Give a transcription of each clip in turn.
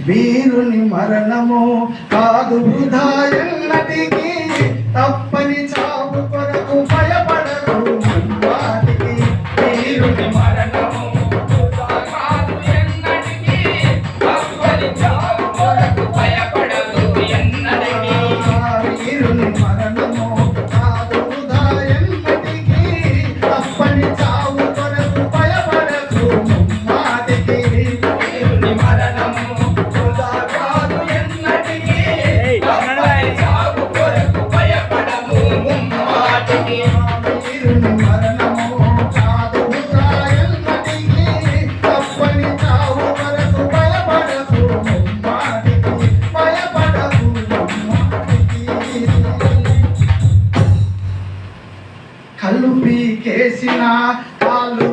వీరుని మరణము కాదు హృదయం తప్పని చ తలుపి కేసిన కాలు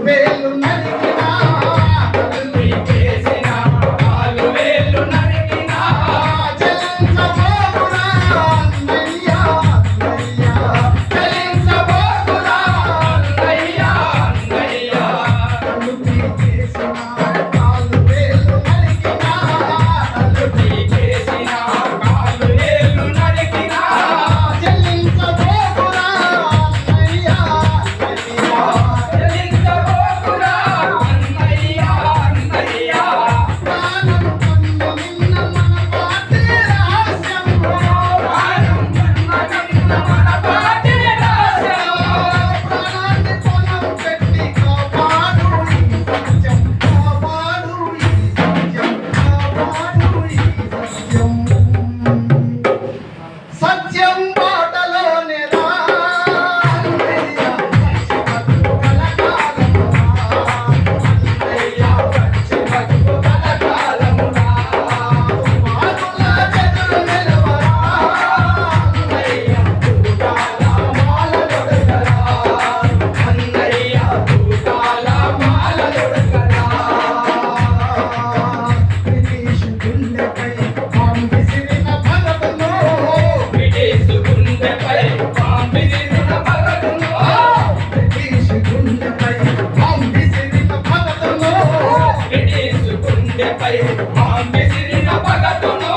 I'm missing in a bag of.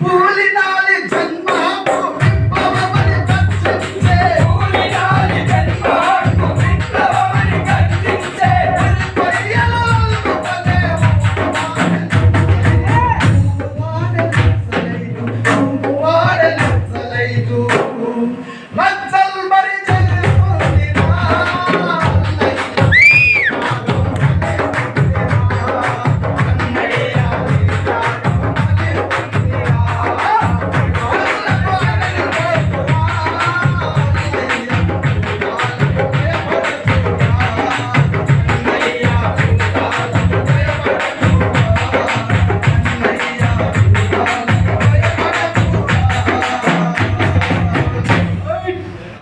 玻璃哪里存